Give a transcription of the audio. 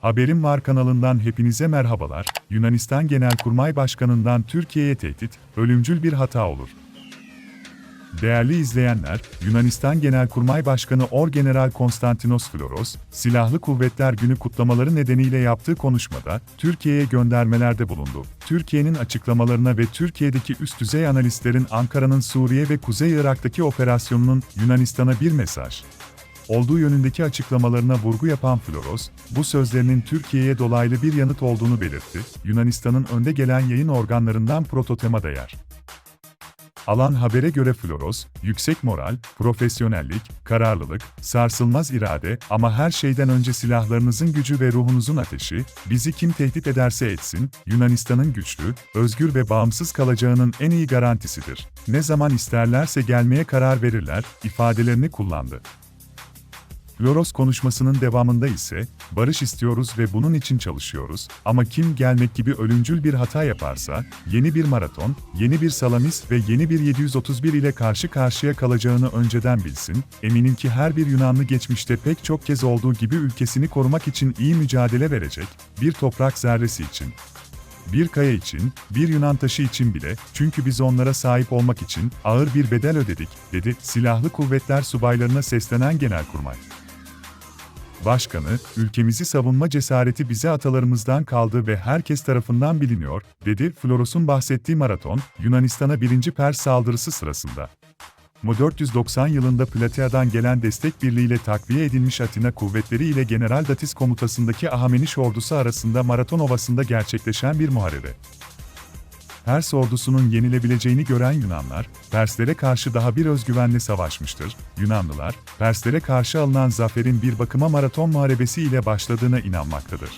Haberim Var kanalından hepinize merhabalar. Yunanistan Genelkurmay Başkanı'ndan Türkiye'ye tehdit, ölümcül bir hata olur. Değerli izleyenler, Yunanistan Genelkurmay Başkanı Orgeneral Konstantinos Floros, Silahlı Kuvvetler Günü kutlamaları nedeniyle yaptığı konuşmada, Türkiye'ye göndermelerde bulundu. Türkiye'nin açıklamalarına ve Türkiye'deki üst düzey analistlerin Ankara'nın Suriye ve Kuzey Irak'taki operasyonunun Yunanistan'a bir mesaj olduğu yönündeki açıklamalarına vurgu yapan Floros, bu sözlerinin Türkiye'ye dolaylı bir yanıt olduğunu belirtti, Yunanistan'ın önde gelen yayın organlarından prototema değer. Alan habere göre Floros, yüksek moral, profesyonellik, kararlılık, sarsılmaz irade ama her şeyden önce silahlarınızın gücü ve ruhunuzun ateşi, bizi kim tehdit ederse etsin, Yunanistan'ın güçlü, özgür ve bağımsız kalacağının en iyi garantisidir. Ne zaman isterlerse gelmeye karar verirler, ifadelerini kullandı. Floros konuşmasının devamında ise, barış istiyoruz ve bunun için çalışıyoruz ama kim gelmek gibi ölümcül bir hata yaparsa, yeni bir maraton, yeni bir salamis ve yeni bir 731 ile karşı karşıya kalacağını önceden bilsin, eminim ki her bir Yunanlı geçmişte pek çok kez olduğu gibi ülkesini korumak için iyi mücadele verecek, bir toprak zerresi için. Bir kaya için, bir Yunan taşı için bile, çünkü biz onlara sahip olmak için ağır bir bedel ödedik, dedi silahlı kuvvetler subaylarına seslenen Genelkurmay. Başkanı, ülkemizi savunma cesareti bize atalarımızdan kaldı ve herkes tarafından biliniyor, dedi Floros'un bahsettiği maraton, Yunanistan'a birinci Pers saldırısı sırasında. Mo 490 yılında Platea'dan gelen destek birliğiyle takviye edilmiş Atina kuvvetleri ile General Datis komutasındaki Ahameniş ordusu arasında Maraton Ovası'nda gerçekleşen bir muharebe. Pers ordusunun yenilebileceğini gören Yunanlar, Perslere karşı daha bir özgüvenle savaşmıştır. Yunanlılar, Perslere karşı alınan zaferin bir bakıma maraton muharebesi ile başladığına inanmaktadır.